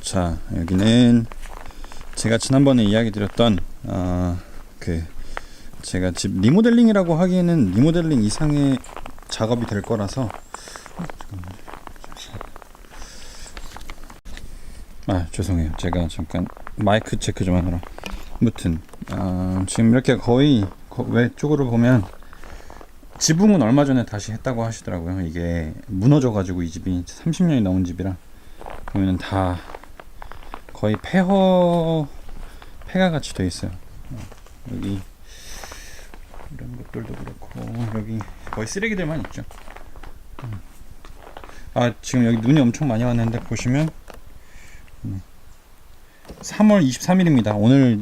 자 여기는 제가 지난번에 이야기 드렸던 어, 그 제가 집 리모델링이라고 하기에는 리모델링 이상의 작업이 될 거라서 아 죄송해요. 제가 잠깐 마이크 체크 좀 하느라. 아무튼 어, 지금 이렇게 거의 거- 외쪽으로 보면 지붕은 얼마 전에 다시 했다고 하시더라고요. 이게 무너져 가지고 이 집이 30년이 넘은 집이라 보면은 다 거의 폐허 폐가 같이 돼 있어요 어, 여기 이런 것들도 그렇고 여기 거의 쓰레기들만 있죠 음. 아 지금 여기 눈이 엄청 많이 왔는데 보시면 3월 23일입니다. 오늘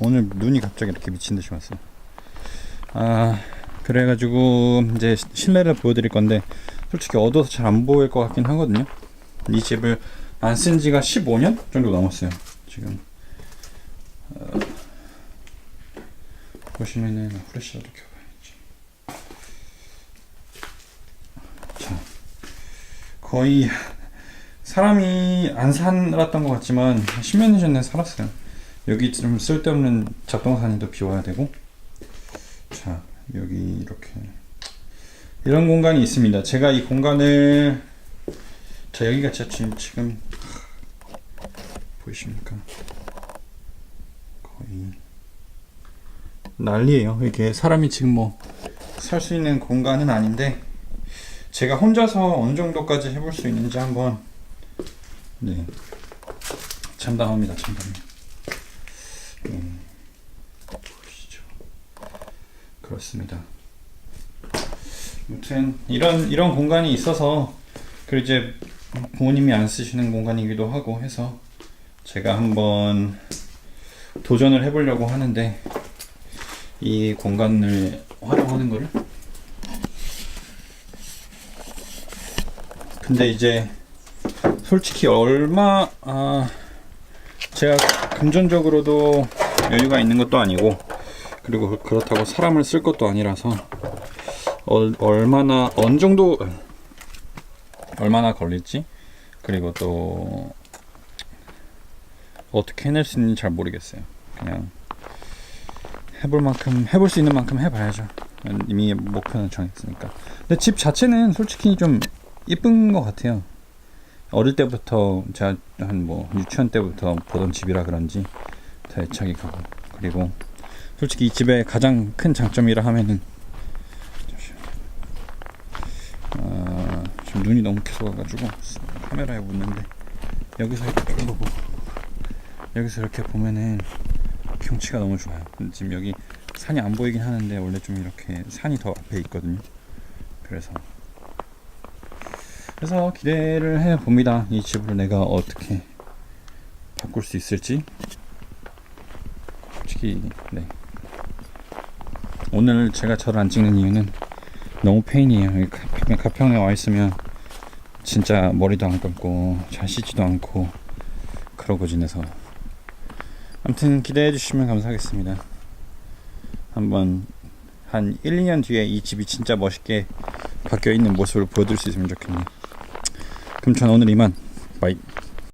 오늘 눈이 갑자기 이렇게 미친 듯이 왔어요. 아 그래가지고 이제 시- 실내를 보여드릴 건데 솔직히 어두워서 잘 안 보일 것 같긴 하거든요. 이 집을 안 쓴 지가 15년 정도 넘었어요. 지금 어, 보시면은 후레쉬라도 켜봐야지. 자 거의 사람이 안 살았던 것 같지만 10년 년 전에 살았어요. 여기 좀 쓸데없는 잡동사니도 비워야 되고 자 여기 이렇게 이런 공간이 있습니다. 제가 이 공간을 자 여기가 지금 보이십니까? 거의 난리예요. 이게 사람이 지금 뭐 살 수 있는 공간은 아닌데 제가 혼자서 어느 정도까지 해볼 수 있는지 한번 네. 참담합니다, 참담해. 음, 보시죠. 그렇습니다. 아무튼 이런 이런 공간이 있어서 그 이제 부모님이 안 쓰시는 공간이기도 하고 해서 제가 한번 도전을 해보려고 하는데 이 공간을 활용하는 거를? 근데 이제 솔직히 얼마 아 제가 금전적으로도 여유가 있는 것도 아니고 그리고 그- 그렇다고 사람을 쓸 것도 아니라서 얼, 얼마나 어느 정도 얼마나 걸릴지 그리고 또 어떻게 해낼 수 있는지 잘 모르겠어요. 그냥 해볼 만큼 해볼 수 있는 만큼 해봐야죠. 이미 목표는 정했으니까. 근데 집 자체는 솔직히 좀 이쁜 것 같아요. 어릴 때부터 제가 한 뭐 유치원 때부터 보던 집이라 그런지 더 애착이 가고 그리고 솔직히 이 집의 가장 큰 장점이라 하면은. 아, 지금 눈이 너무 계속 와가지고 카메라에 묻는데 여기서 이렇게 보고 여기서 이렇게 보면은 경치가 너무 좋아요. 지금 여기 산이 안 보이긴 하는데 원래 좀 이렇게 산이 더 앞에 있거든요. 그래서 그래서 기대를 해 봅니다. 이 집을 내가 어떻게 바꿀 수 있을지. 솔직히 네. 오늘 제가 저를 안 찍는 이유는 너무 페인이에요. 가평, 가평에 와 있으면 진짜 머리도 안 감고 잘 씻지도 않고 그러고 지내서 아무튼 기대해 주시면 감사하겠습니다. 한번 한 1, 2년 뒤에 이 집이 진짜 멋있게 바뀌어 있는 모습을 보여드릴 수 있으면 좋겠네요. 그럼 전 오늘 이만 바이